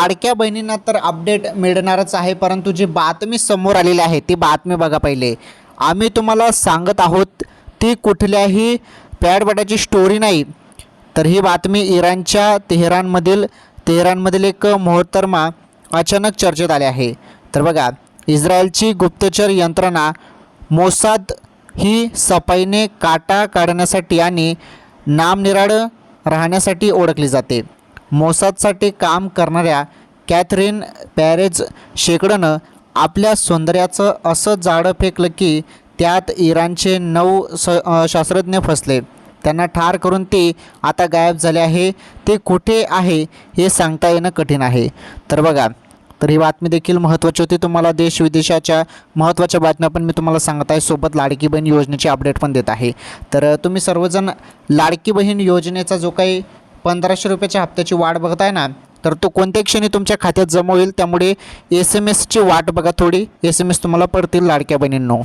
लाडक्या बहिणींना तर अपडेट मिळणारच आहे परंतु जी बातमी समोर आलेली आहे ती बातमी बघा पहिले. आम्ही तुम्हाला सांगत आहोत ती कुठल्याही पॅडबटाची स्टोरी नाही. तर ही बातमी इराणच्या तेहरानमधील तेहरानमधील एक मोहतरमा अचानक चर्चेत आले आहे. तर बघा इस्रायलची गुप्तचर यंत्रणा मोसाद ही सफाईने काटा काढण्यासाठी आणि नामनिराड राहण्यासाठी ओळखली जाते. मोसादसाठी काम करणाऱ्या कॅथरीन पॅरेज शेकडनं आपल्या सौंदर्याचं असं जाळं फेकलं की त्यात इराणचे नऊ स शास्त्रज्ञ फसले. त्यांना ठार करून ते आता गायब झाले आहे. ते कुठे आहे हे सांगता येणं कठीण आहे. तर बघा तर ही बातमी देखील महत्त्वाची होती. तुम्हाला देश विदेशाच्या महत्त्वाच्या बातम्या पण मी तुम्हाला सांगत आहे. सोबत लाडकी बहीण योजनेची अपडेट पण देत आहे. तर तुम्ही सर्वजण लाडकी बहीण योजनेचा जो काही पंधराशे रुपयाच्या हप्त्याची वाढ बघताय ना तर तो कोणत्या क्षणी तुमच्या खात्यात जमा होईल. त्यामुळे एस एम एसची वाट बघा थोडी. एस एम एस तुम्हाला पडतील लाडक्या बहिणींनो.